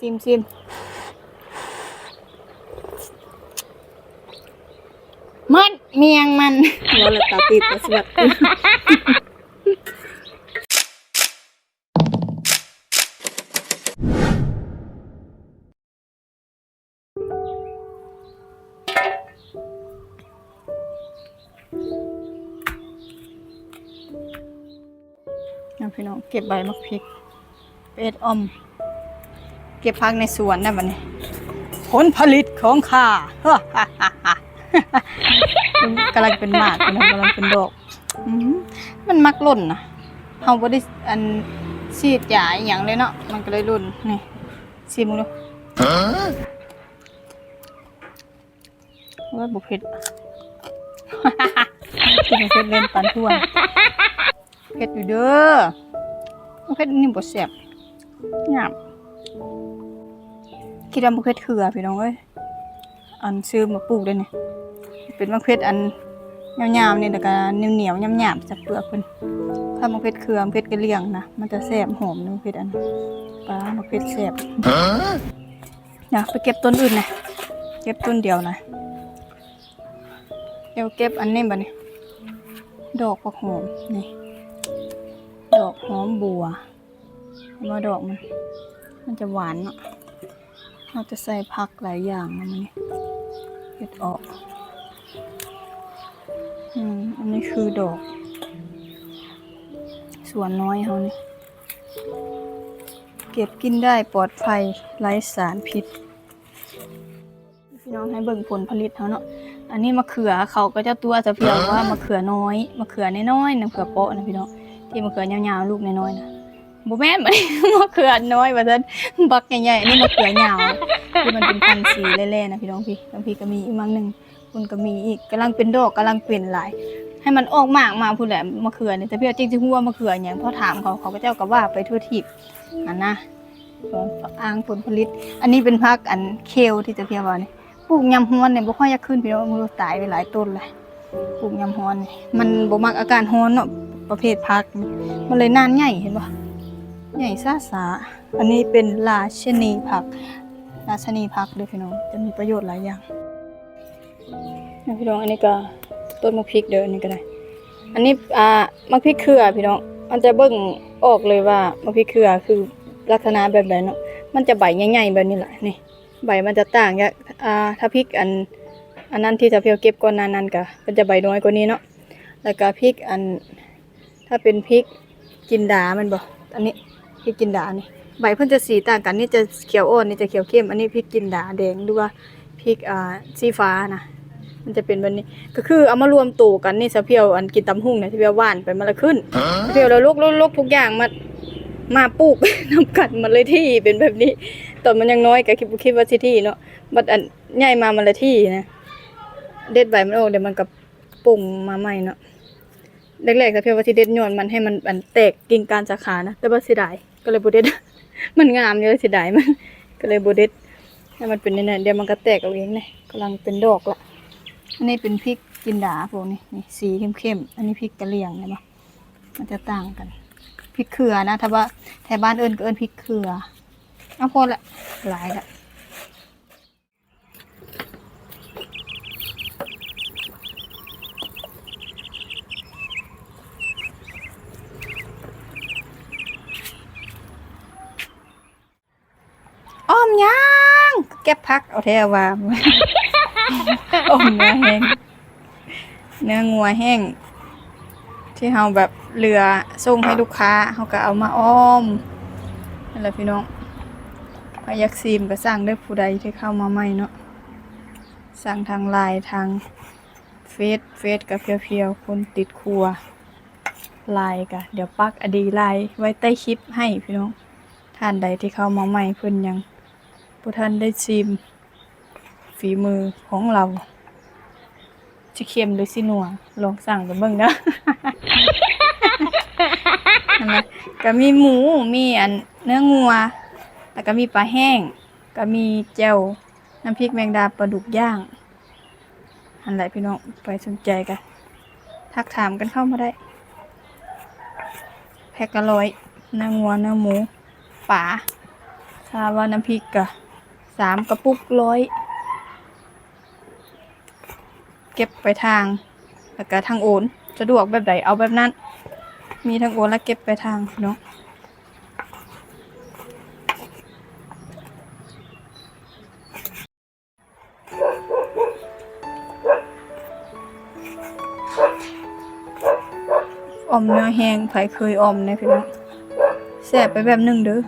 ซิมซิมมันเมียงมันวอลตาติดสวัสดีเอาพี่น้องเก็บใบมะพริกเป็ดออม เก็บพักในสวนนะบัดนี้ ผลผลิตของข้ามันกำลังเป็นหมากอยู่นะกำลังเป็นดอกอื้อหือมันมักหล่นนะเฮาบ่ได้อันซีดยาอหย่างเลยเนาะมันก็เลยหล่นนี่ซีมึงดูว่าบุเผ็ดกินบ่เผ็ดเล่นปันท่วนเผ็ดอยู่เด้อมันเผ็ดนี่บ่แซ่บหยาบ คิดว่ามะเขือเถื่อพี่น้องเอ้ยอันซื้อมาปลูกได้เนี่ยเป็นมะเขืออันยาวๆนี่แล้วก็เหนียวๆหยาบๆจากเปลือกเพิ่นถ้ามะเขือเขือมะเขือกระเลียงนะมันจะแซ่บหอมนะมะเขืออันปลามะเขือแซ่บเดี๋ยวไปเก็บต้นอื่นนะเก็บต้นเดียวนะเดี๋ยวเก็บอันนี้บ่เนี่ยดอกผักหอมนี่ดอกหอมบัวเอามาดอกมัน มันจะหวานเนาะเราจะใส่ผักหลายอย่างนะมันนี่เก็ดออกอืมอันนี้คือดอก สวนน้อยเขานี่เก็บกินได้ปลอดภัยไร้สารพิษ พี่น้องให้เบิ่งผลผลิตเขาเนาะอันนี้มะเขือเขาก็จะตัวจะเพียงว่ามะเขือน้อยมะเขือน้อยๆนะมะเขือเปะนะพี่น้องที่มะเขือยาวๆลูกน้อยๆนะ บ่แม่นบ่มะเขือน้อยว่าซั่นบักใหญ่ๆนี่มะเขือยาวที่มันเป็นพันธุ์สีแล่ๆนะพี่น้องพี่บางพี่ก็มีอีกมังหนึ่งคุณก็มีอีกกำลังเป็นดอกกำลังเป็นหลาย ให้มันออกมากมาพูดแหละมะเขือเนี่ยแต่พี่เอาจริงๆหัวามะเขืออย่างพอถามเขาเขาก็เจ้าก็ว่าไปทั่วทิพย์อันนะอ้างผลผลิต อันนี้เป็นพักอันเคลที่จะเพียว่านี่ปลูกยำฮวนเนี่ยบ่ค่อยอยากขึ้นพี่น้องมันตายไปหลายต้นเลยปลูกยำฮวนมันบ่มักอาการฮอนเนาะประเภทพัก มันเลยนานใหญ่เห็นปะ ใหญ่ซ่าสาอันนี้เป็นราชนีผัก ราชนีพักด้วยพี่น้อง จะมีประโยชน์หลายอย่างนะพี่น้องอันนี้ก็ต้นมะพริกเด้ออันนี้ก็ได้ อันนี้อ่ามะพริกเครือพี่น้อง มันจะเบิ่งออกเลยว่ามะพริกเครือคือลักษณะแบบไหนเนาะ มันจะใบใหญ่ๆแบบนี้แหละนี่ ใบมันจะต่างจากอ่าถ้าพริกอันอันนั้นที่จะเพียวเก็บก่อนนานั้นก็มันจะใบน้อยกว่านี้เนาะ แล้วก็พริกอันถ้าเป็นพริกจินดา มันบ่อันนี้ พริกจินดานี่ใบเพิ่นจะสีต่างกันนี่จะเขียวอ่อนนี่จะเขียวเข้มอันนี้พริกจินดาแดงหรือว่าพริกอ่าสีฟ้านะมันจะเป็นแบบนี้ก็คือเอามารวมตัวกันนี่สะเพียวอันกินตำหุ่งเนี่ยสะเพียวหวานไปมันละขึ้นสะเพียวแล้วลกลกทุกอย่างมามาปลูกนำกันมันเลยที่เป็นแบบนี้ตอนมันยังน้อยก็คิดบ่คิดว่าสิที่เนาะบัดอันใหญ่มามันละที่นะเด็ดใบมันออกเดี๋ยวมันก็ปุ่งมาใหม่เนาะแรกๆสะเพียวว่าสิเด็ดย้อนมันให้มันอันแตกกิ่งการสาขานะแต่ว่าเสียดาย ก็เลยบ่เด็ดมันงามเยอะเสียดายมัน ก็เลยโบเด็ดให้มันเป็นนี่นะเดี๋ยวมันก็แตกเอาเองเลยกำลังเป็นดอกละอันนี้เป็นพริกจินดาพวกนี้นี่สีเข้มๆอันนี้พริกกะเหรี่ยงเห็นปะมันจะต่างกันพริกเขือนะถ้าว่าแถวบ้านเอิญก็เอิญพริกเขือเอาพอละหลายละอ้อม ยังเก็บพักเอาแท้วาอ้อมเนื้อแห้งเนื้องัวแห้ง ที่เฮาแบบเรือส่งให้ลูกค้าเฮาก็เอามาอ้อมนั่นแหละพี่น้องพยักซีมก็สั่งได้ผู้ใดที่เข้ามาใหม่เนาะสั่งทางไลน์ทางเฟซเฟซกับเพียวๆคนติดครัวไลน์กะเดี๋ยวปักอดีไลน์ไว้ใต้คลิปให้พี่น้องท่านใดที่เข้ามาใหม่เพิ่นยัง ผู้ท่านได้ชิม ฝีมือของเรา จะเค็มหรือสิหนัวลองสั่งกันเบิ่งนะก็มีหมูมีอันเนื้องัว แล้วก็มีปลาแห้ง ก็มีแจ่วน้ำพริกแมงดาปลาดุกย่าง อันไหนพี่น้องไปสนใจกัน ทักถามกันเข้ามาได้ แพ็กละร้อยเนื้องัวเนื้อหมูป่าถ้าว่าน้ำพริกกะ สามกระปุกร้อย เก็บไปทางแล้วก็ทางโอนสะดวกแบบใดเอาแบบนั้น มีทางโอนและเก็บไปทางเนาะออมเนื้อแห้งไผเคยอมเนี่ยพี่น้องแซ่บไปแบบหนึงเด้อ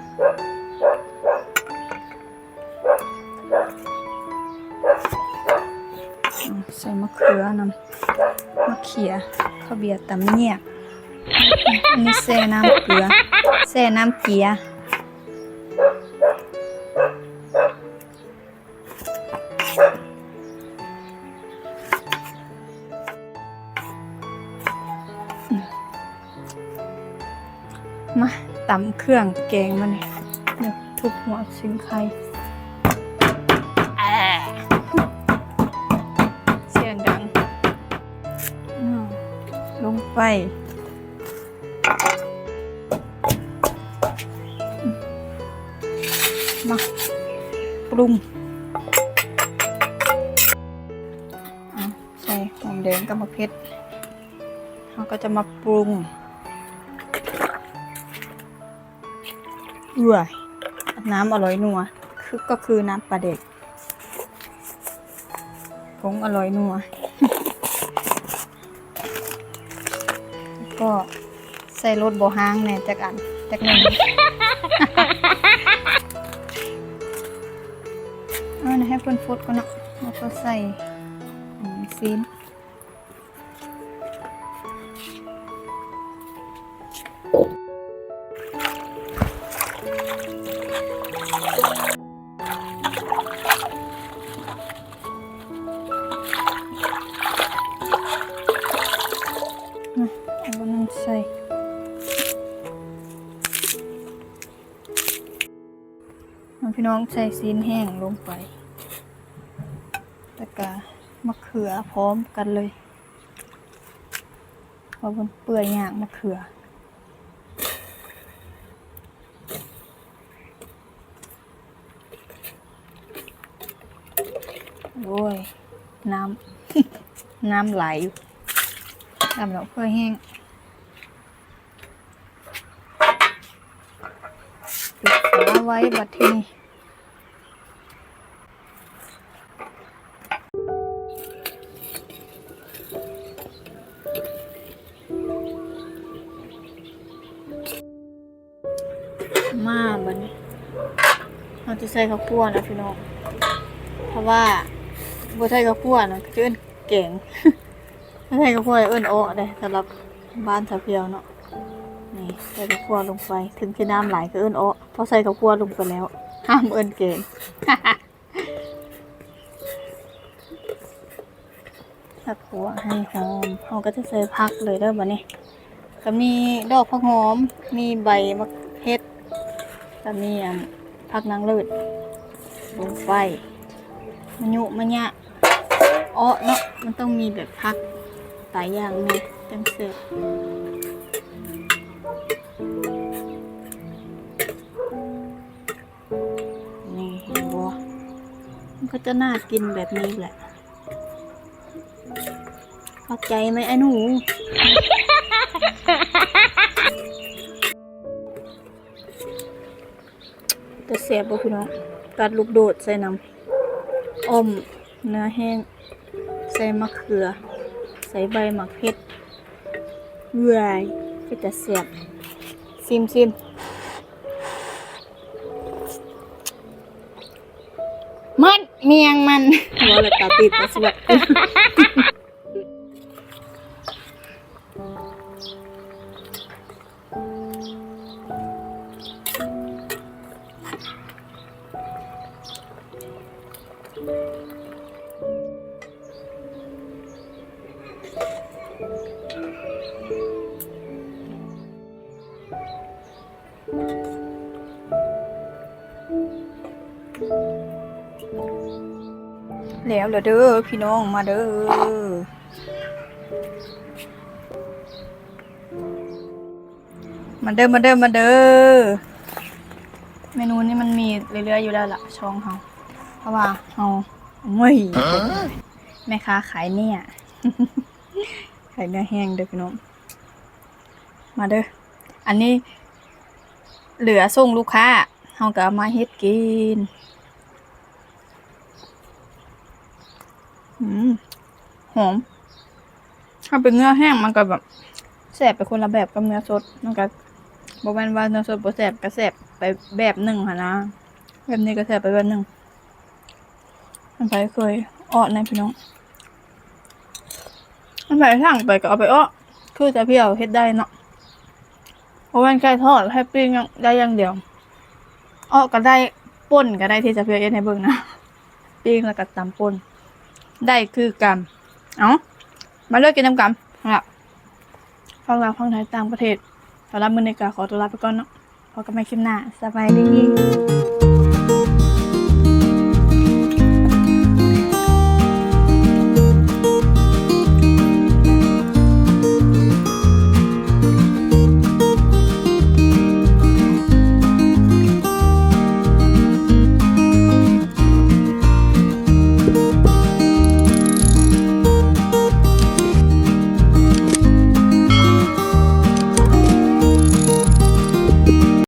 นำมะเขียข้าวเบียร์ตำเนียกอันนี้แซ่น้ำเกลือแซ่น้ำเกียอืมาตำเครื่องแกงมันเดี๋ยทุบหัวซิงไข่ ไป มาปรุงใส่หอมแดงกับมะเขือเราก็จะมาปรุงเอื่อยน้ำอร่อยนัวคือก็คือน้ำปลาเด็กผงอร่อยนัว ใส่รสโบห้างแหน่ยจักอันจักหนึ่งเอานะให้เพิ่นฟดก่อนเนาะแล้วก็ใส่ซีนนะเอาอันนั้นใส่ พี่น้องใส่ซีนแห้งลงไปแล้วก็มะเขือพร้อมกันเลยเพราะมันเปื่อยยากมะเขือโอ้ย น้ำ น้ำไหลอยู่ทำแล้วเพื่อแห้งปิดฝาไว้บัดทีนี้ มาบัดนี้เราจะใส่ข้าวคั่วนะพี่น้อง เพราะว่าบัวไทยข้าวคั่วนะจะเอิ้นเก่งบัวไทยข้าวคั่วเอิ้นโอ้ได้สำหรับบ้านสาวเพียวเนาะ นี่ใส่ข้าวคั่วลงไป ถึงจะน้ำไหลก็เอิ้นโอ้เพราะใส่ข้าวคั่วลงไปแล้ว ห้ามเอิ้นเก่งผักขัวให้หอมเราก็จะใส่ผักเลยเด้อบัดนี้ก็มีดอกผักหอม มีใบมะ ก็มีอะผักนางเลิศลงไปมะยุมะยะอ้อเนาะมันต้องมีแบบผักหลายอย่างเนี่ยจังเสร็จนี่เห็นบัวมันก็จะน่ากินแบบนี้แหละเข้าใจไหมไอ้หนู จะเสียบบ่พี่น้องตัดลูกโดดใส่น้ำอ้อมเนื้อแห้ง ใส่มะเขือ ใส่ใบมะเขือเว้ยก็จะเสียบซิมซิมมันเมียงมันหัวเลยตาติดตาสวด แล้วเหรอเด้อพี่น้องมาเด้อมาเด้อมาเด้อมาเด้อเมนูนี้มันมีเรื่อยๆอยู่แล้วล่ะช่องเขาเพราะว่าเขาเมื่อยแม่ค้าขายเนี่ยขายเนื้อแห้งเด้อพี่น้องมาเด้ออันนี้เหลือส่งลูกค้าเขาก็มาเฮ็ดกินอืม หอม ถ้าเป็นเนื้อแห้งมันก็แบบแสบไปคนละแบบกับเนื้อสดมันก็บอกแม่นว่าเนื้อสดบ่แสบก็แสบไปแบบหนึ่งค่ะนะ แบบนี้ก็แสบไปแบบหนึ่งมันไปเคยอ้อในพี่น้องมันไปสั่งไปก็เอาไปอ้อคือจะเพียวเฮ็ดได้เนาะเพราะมันไก่ทอดให้ปิ้งยังได้อย่างเดียวอ้อก็ได้ป่นก็ได้ที่จะเพียวเอ็ดให้เบิ่งนะปิ้งแล้วก็ตำป่น ได้คือกัน เอ้ามาเลือกกินน้ำกันนะครับฟังเราวฟังไทยต่างประเทศสำหรับมือในกาขอตัวลาไปก่อนเนาะพบกันใหม่คลิปหน้าสบายดี